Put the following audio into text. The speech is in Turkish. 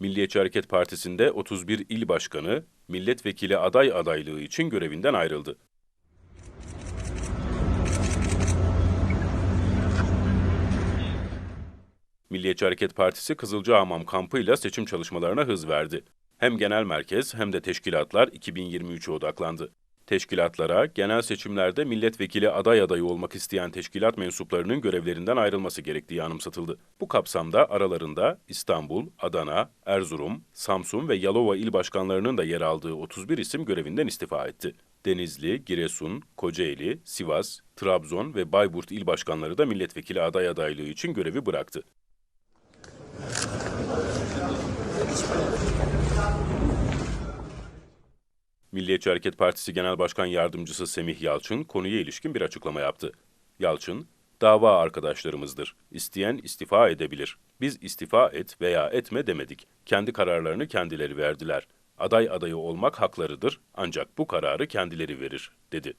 Milliyetçi Hareket Partisi'nde 31 il başkanı, milletvekili aday adaylığı için görevinden ayrıldı. Milliyetçi Hareket Partisi Kızılcahamam kampıyla seçim çalışmalarına hız verdi. Hem genel merkez hem de teşkilatlar 2023'e odaklandı. Teşkilatlara genel seçimlerde milletvekili aday adayı olmak isteyen teşkilat mensuplarının görevlerinden ayrılması gerektiği anımsatıldı. Bu kapsamda aralarında İstanbul, Adana, Erzurum, Samsun ve Yalova il başkanlarının da yer aldığı 31 isim görevinden istifa etti. Denizli, Giresun, Kocaeli, Sivas, Trabzon ve Bayburt il başkanları da milletvekili aday adaylığı için görevi bıraktı. Milliyetçi Hareket Partisi Genel Başkan Yardımcısı Semih Yalçın konuya ilişkin bir açıklama yaptı. Yalçın, dava arkadaşlarımızdır. İsteyen istifa edebilir. Biz istifa et veya etme demedik. Kendi kararlarını kendileri verdiler. Aday adayı olmak haklarıdır ancak bu kararı kendileri verir, dedi.